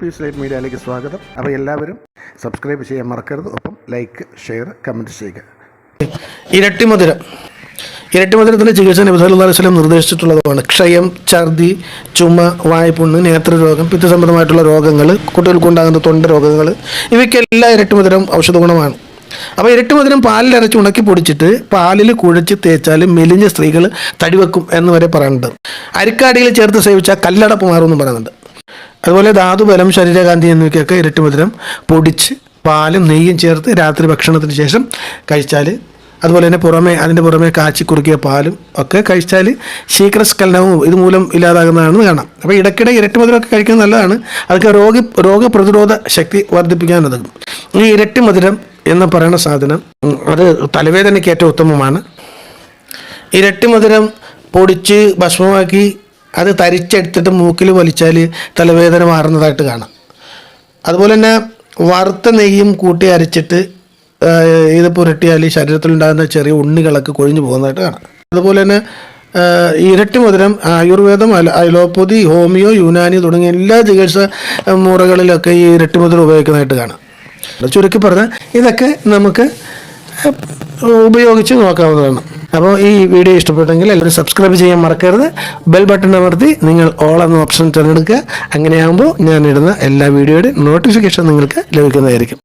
Piece life മീഡിയയിലേക്ക് സ്വാഗതം. അപ്പോൾ എല്ലാവരും സബ്സ്ക്രൈബ് ചെയ്യാൻ മറക്കരുത്. ഒപ്പം ലൈക്ക് ഷെയർ കമന്റ് ചെയ്യുക. ഇരട്ടി മധുരം ചികിത്സ നബി ചികിത്സ അലൈഹി സ്വലം നിർദ്ദേശിച്ചിട്ടുള്ളതുമാണ്. ക്ഷയം ഛർദി ചുമ വായ്പുണ്ണ് നേത്രരോഗം പിത്തസംബന്ധമായിട്ടുള്ള രോഗങ്ങൾ കുട്ടികൾക്കുണ്ടാകുന്ന തൊണ്ട രോഗങ്ങൾ ഇവയ്ക്കെല്ലാം ഇരട്ടി മധുരം ഔഷധ ഗുണമാണ്. അപ്പോൾ ഇരട്ടി മധുരം പാലിൽ അരച്ച് ഉണക്കി പൊടിച്ചിട്ട് പാലിൽ കുഴച്ച് തേച്ചാൽ മെലിഞ്ഞ സ്ത്രീകൾ തടിവെക്കും എന്ന് വരെ പറയുന്നുണ്ട്. അരിക്കാടിയിൽ ചേർത്ത് സേവിച്ചാൽ കല്ലടപ്പ് മാറുമെന്നും പറയുന്നുണ്ട്. അതുപോലെ ധാതുബലം ശരീരകാന്തി എന്നിവയ്ക്കൊക്കെ ഇരട്ടിമധുരം പൊടിച്ച് പാലും നെയ്യും ചേർത്ത് രാത്രി ഭക്ഷണത്തിന് ശേഷം കഴിച്ചാൽ അതുപോലെ തന്നെ പുറമെ അതിന്റെ പുറമെ കാച്ചി കുറുക്കിയ പാലും ഒക്കെ കഴിച്ചാൽ ശീഘ്രസ്ഖലനവും ഇതുമൂലം ഇല്ലാതാകുന്നതാണെന്ന് കാണാം. അപ്പോൾ ഇടയ്ക്കിടെ ഇരട്ടി മധുരമൊക്കെ കഴിക്കുന്നത് നല്ലതാണ്. അതൊക്കെ രോഗി രോഗപ്രതിരോധ ശക്തി വർദ്ധിപ്പിക്കാനുള്ളതും. ഈ ഇരട്ടി മധുരം എന്ന് പറയുന്ന സാധനം അത് തലവേദനയ്ക്ക് ഏറ്റവും ഉത്തമമാണ്. ഇരട്ടി മധുരം പൊടിച്ച് ഭസ്മമാക്കി അത് തരിച്ചെടുത്തിട്ട് മൂക്കിൽ വലിച്ചാൽ തലവേദന മാറുന്നതായിട്ട് കാണാം. അതുപോലെ തന്നെ വറുത്ത നെയ്യും കൂട്ടി അരച്ചിട്ട് ഇത് പുരട്ടിയാൽ ശരീരത്തിലുണ്ടാകുന്ന ചെറിയ ഉണ്ണികളൊക്കെ കൊഴിഞ്ഞു പോകുന്നതായിട്ട് കാണാം. അതുപോലെ തന്നെ ഇരട്ടി മധുരം ആയുർവേദം അല അലോപ്പതി ഹോമിയോ യുനാനി തുടങ്ങിയ എല്ലാ ചികിത്സ മുറകളിലൊക്കെ ഈ ഇരട്ടി മധുരം ഉപയോഗിക്കുന്നതായിട്ട് കാണാം. ചുരുക്കി പറഞ്ഞാൽ ഇതൊക്കെ നമുക്ക് ഉപയോഗിച്ച് നോക്കാവുന്നതാണ്. അപ്പോൾ ഈ വീഡിയോ ഇഷ്ടപ്പെട്ടെങ്കിൽ എല്ലാവരും സബ്സ്ക്രൈബ് ചെയ്യാൻ മറക്കരുത്. ബെൽ ബട്ടൺ അമർത്തി നിങ്ങൾ ഓൾ എന്ന ഓപ്ഷൻ തിരഞ്ഞെടുക്കുക. അങ്ങനെയാകുമ്പോൾ ഞാനിടുന്ന എല്ലാ വീഡിയോയുടെയും നോട്ടിഫിക്കേഷൻ നിങ്ങൾക്ക് ലഭിക്കുന്നതായിരിക്കും.